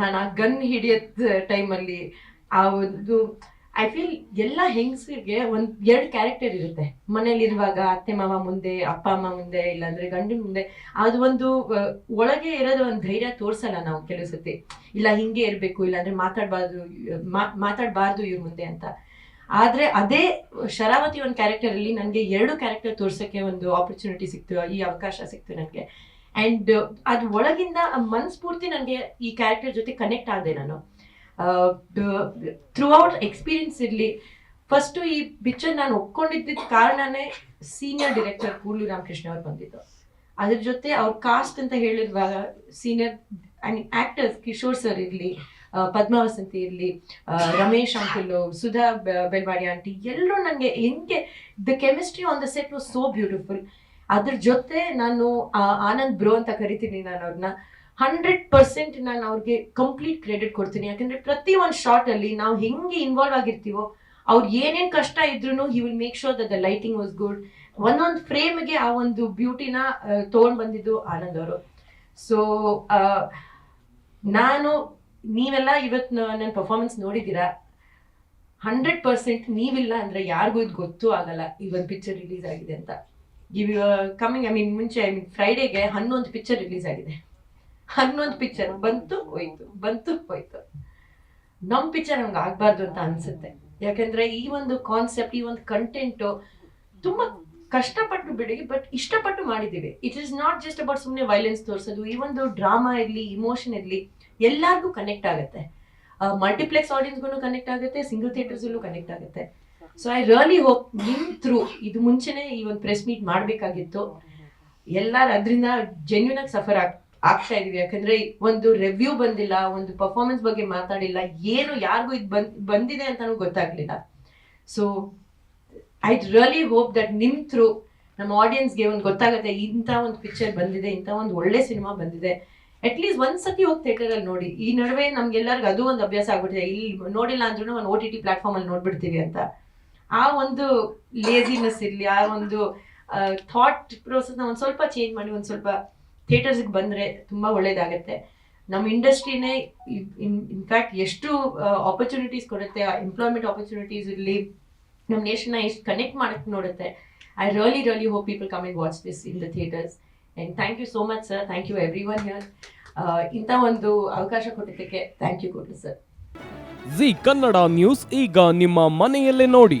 ನಾನು ಆ ಗನ್ ಹಿಡಿಯೋದ್ ಟೈಮಲ್ಲಿ ಆ ಒಂದು ಐ ಫೀಲ್ ಎಲ್ಲ ಹೆಂಗಸರಿಗೆ ಒಂದ್ ಎರಡು ಕ್ಯಾರೆಕ್ಟರ್ ಇರುತ್ತೆ. ಮನೇಲಿರುವಾಗ ಅತ್ತೆ ಮಾವ ಮುಂದೆ, ಅಪ್ಪ ಅಮ್ಮ ಮುಂದೆ, ಇಲ್ಲಾಂದ್ರೆ ಗಂಡಿನ ಮುಂದೆ, ಅದು ಒಂದು ಒಳಗೆ ಇರೋದು ಒಂದು ಧೈರ್ಯ ತೋರ್ಸಲ್ಲ ನಾವು ಕೆಲವು ಸತಿ. ಇಲ್ಲ ಹಿಂಗೆ ಇರಬೇಕು, ಇಲ್ಲಾಂದ್ರೆ ಮಾತಾಡಬಾರ್ದು ಮಾತಾಡಬಾರ್ದು ಇವ್ರ ಮುಂದೆ ಅಂತ. ಆದ್ರೆ ಅದೇ ಶರಾವತಿ ಒಂದು ಕ್ಯಾರೆಕ್ಟರ್ ಅಲ್ಲಿ ನನಗೆ ಎರಡು ಕ್ಯಾರೆಕ್ಟರ್ ತೋರ್ಸಕ್ಕೆ ಒಂದು ಆಪರ್ಚುನಿಟಿ ಸಿಕ್ತು, ಈ ಅವಕಾಶ ಸಿಕ್ತು ನನಗೆ. ಅಂಡ್ ಅದು ಒಳಗಿಂದ ಮನಸ್ಫೂರ್ತಿ ನನಗೆ ಈ ಕ್ಯಾರೆಕ್ಟರ್ ಜೊತೆ ಕನೆಕ್ಟ್ ಆದೆ ನಾನು. ಥ್ರೂ ಔಟ್ ಎಕ್ಸ್ಪೀರಿಯನ್ಸ್ ಇರಲಿ ಫಸ್ಟು ಈ ಪಿಕ್ಚರ್ ನಾನು ಒಪ್ಕೊಂಡಿದ್ದ ಕಾರಣನೇ ಸೀನಿಯರ್ ಡಿರೆಕ್ಟರ್ ಕೂಡ್ಲಿ ರಾಮಕೃಷ್ಣ ಅವ್ರು ಬಂದಿದ್ದು. ಅದ್ರ ಜೊತೆ ಅವ್ರ ಕಾಸ್ಟ್ ಅಂತ ಹೇಳಿರುವಾಗ senior I mean actors Kishore sir ಇರಲಿ ಪದ್ಮಾವಸಂತಿ ಇರಲಿ ರಮೇಶ್ ಅಂಕಲ್ ಸುಧಾ ಬೆಳ್ವಾಡಿ ಆಂಟಿ ಎಲ್ಲರೂ ನನಗೆ ಹೆಂಗೆ the chemistry on the set was so beautiful ಅದ್ರ ಜೊತೆ ನಾನು ಆನಂದ್ ಬ್ರೋ ಅಂತ ಕರಿತೀನಿ ನಾನು ಅವ್ರನ್ನ ಹಂಡ್ರೆಡ್ ಪರ್ಸೆಂಟ್ ನಾನು ಅವ್ರಿಗೆ ಕಂಪ್ಲೀಟ್ ಕ್ರೆಡಿಟ್ ಕೊಡ್ತೀನಿ. ಯಾಕಂದ್ರೆ ಪ್ರತಿ ಒಂದು ಶಾರ್ಟ್ ಅಲ್ಲಿ ನಾವು ಹೆಂಗೆ ಇನ್ವಾಲ್ವ್ ಆಗಿರ್ತೀವೋ, ಅವ್ರು ಏನೇನ್ ಕಷ್ಟ ಇದ್ರು he will make sure the lighting was good ಒಂದೊಂದು ಫ್ರೇಮ್ಗೆ ಆ ಒಂದು ಬ್ಯೂಟಿನ ತಗೊಂಡ್ ಬಂದಿದ್ದು ಆನಂದ್ ಅವರು. ಸೊ ನಾನು, ನೀವೆಲ್ಲ ಇವತ್ತು ನನ್ನ ಪರ್ಫಾರ್ಮೆನ್ಸ್ ನೋಡಿದ್ದೀರಾ? ಹಂಡ್ರೆಡ್ ಪರ್ಸೆಂಟ್ ನೀವಿಲ್ಲ ಅಂದ್ರೆ ಯಾರಿಗೂ ಇದು ಗೊತ್ತೂ ಆಗಲ್ಲ. ಈ ಒಂದು ಪಿಕ್ಚರ್ ರಿಲೀಸ್ ಆಗಿದೆ ಅಂತ. ಕಮಿಂಗ್ ಐ ಮೀನ್ ಮುಂಚೆ ಐ ಮೀನ್ ಫ್ರೈಡೇಗೆ ಹನ್ನೊಂದು ಪಿಕ್ಚರ್ ರಿಲೀಸ್ ಆಗಿದೆ. ಹನ್ನೊಂದು ಪಿಕ್ಚರ್ ಬಂತು, ಹೋಯ್ತು ಬಂತು, ಹೋಯ್ತು. ನಮ್ ಪಿಕ್ಚರ್ ನಮ್ಗೆ ಆಗ್ಬಾರ್ದು ಅಂತ ಅನ್ಸುತ್ತೆ. ಯಾಕಂದ್ರೆ ಈ ಒಂದು ಕಾನ್ಸೆಪ್ಟ್ ಈ ಒಂದು ಕಂಟೆಂಟ್ ತುಂಬಾ ಕಷ್ಟಪಟ್ಟು ಬಿಡಿ ಬಟ್ ಇಷ್ಟಪಟ್ಟು ಮಾಡಿದ್ದೀವಿ. It is not just about ಸುಮ್ಮನೆ ವೈಲೆನ್ಸ್ ತೋರಿಸೋದು, ಈ ಒಂದು ಡ್ರಾಮಾ ಇರ್ಲಿ ಇಮೋಷನ್ ಇರಲಿ, ಎಲ್ಲರಿಗೂ ಕನೆಕ್ಟ್ ಆಗುತ್ತೆ. ಮಲ್ಟಿಪ್ಲೆಕ್ಸ್ ಆಡಿಯನ್ಸ್ಗೂ ಕನೆಕ್ಟ್ ಆಗುತ್ತೆ ಸಿಂಗಲ್ ಥಿಯೇಟರ್ಸಲ್ಲೂ ಕನೆಕ್ಟ್ ಆಗುತ್ತೆ. ಸೊ ಐ ರಿಯಲಿ ಹೋಪ್ ನಿಮ್ ಥ್ರೂ ಇದು ಮುಂಚೆನೆ ಈ ಒಂದು ಪ್ರೆಸ್ ಮೀಟ್ ಮಾಡಬೇಕಾಗಿತ್ತು. ಎಲ್ಲಾರು ಅದರಿಂದ ಜೆನ್ಯೂನ್ ಆಗಿ ಸಫರ್ ಆಗ್ ಆಗ್ತಾ ಇದೀವಿ ಯಾಕಂದ್ರೆ ಒಂದು ರಿವ್ಯೂ ಬಂದಿಲ್ಲ, ಒಂದು ಪರ್ಫಾರ್ಮೆನ್ಸ್ ಬಗ್ಗೆ ಮಾತಾಡಿಲ್ಲ, ಏನು ಯಾರಿಗೂ ಇದು ಬಂದ್ ಬಂದಿದೆ ಅಂತಾನೂ ಗೊತ್ತಾಗ್ಲಿಲ್ಲ. So I really hope that ನಿಮ್ ಥ್ರೂ ನಮ್ಮ ಆಡಿಯನ್ಸ್ಗೆ ಒಂದು ಗೊತ್ತಾಗುತ್ತೆ, ಇಂಥ ಒಂದು ಪಿಕ್ಚರ್ ಬಂದಿದೆ, ಇಂಥ ಒಂದು ಒಳ್ಳೆ ಸಿನಿಮಾ ಬಂದಿದೆ. ಅಟ್ಲೀಸ್ಟ್ ಒಂದ್ ಸತಿ ಹೋಗಿ ಥಿಯೇಟರ್ ಅಲ್ಲಿ ನೋಡಿ. ಈ ನಡುವೆ ನಮ್ಗೆಲ್ಲರಿಗೂ ಅದು ಒಂದು ಅಭ್ಯಾಸ ಆಗ್ಬಿಟ್ಟಿದೆ. ಇಲ್ಲಿ ನೋಡಿಲ್ಲ ಅಂದ್ರೂ ಒಂದು ಓ ಟಿ ಟಿ ಪ್ಲಾಟ್ಫಾರ್ಮ್ ಅಲ್ಲಿ ನೋಡ್ಬಿಡ್ತೀವಿ ಅಂತ. ಆ ಒಂದು ಲೇಸಿನೆಸ್ ಇರಲಿ, ಆ ಒಂದು ಥಾಟ್ ಪ್ರೋಸೆಸ್ನ ಒಂದು ಸ್ವಲ್ಪ ಚೇಂಜ್ ಮಾಡಿ, ಒಂದು ಸ್ವಲ್ಪ ಥಿಯೇಟರ್ಸ್ಗೆ ಬಂದರೆ ತುಂಬ ಒಳ್ಳೇದಾಗತ್ತೆ. ನಮ್ಮ ಇಂಡಸ್ಟ್ರಿನೇ ಇನ್ಫ್ಯಾಕ್ಟ್ ಎಷ್ಟು ಆಪರ್ಚುನಿಟೀಸ್ ಕೊಡುತ್ತೆ ಎಂಪ್ಲಾಯ್ಮೆಂಟ್ ಆಪರ್ಚುನಿಟೀಸ್ ಇರಲಿ ನಮ್ಮ ನೇಷನ್ನ ಎಷ್ಟು ಕನೆಕ್ಟ್ ಮಾಡಕ್ಕೆ ನೋಡುತ್ತೆ. I really really hope people come in watch this in the theatres and thank you so much sir thank you every one here ಇಂಥ ಒಂದು ಅವಕಾಶ ಕೊಟ್ಟಿದ್ದಕ್ಕೆ ಥ್ಯಾಂಕ್ ಯು ಕೊಡ್ರಿ ಸರ್ ಜಿ ಕನ್ನಡ ನ್ಯೂಸ್ ಈಗ ನಿಮ್ಮ ಮನೆಯಲ್ಲೇ ನೋಡಿ.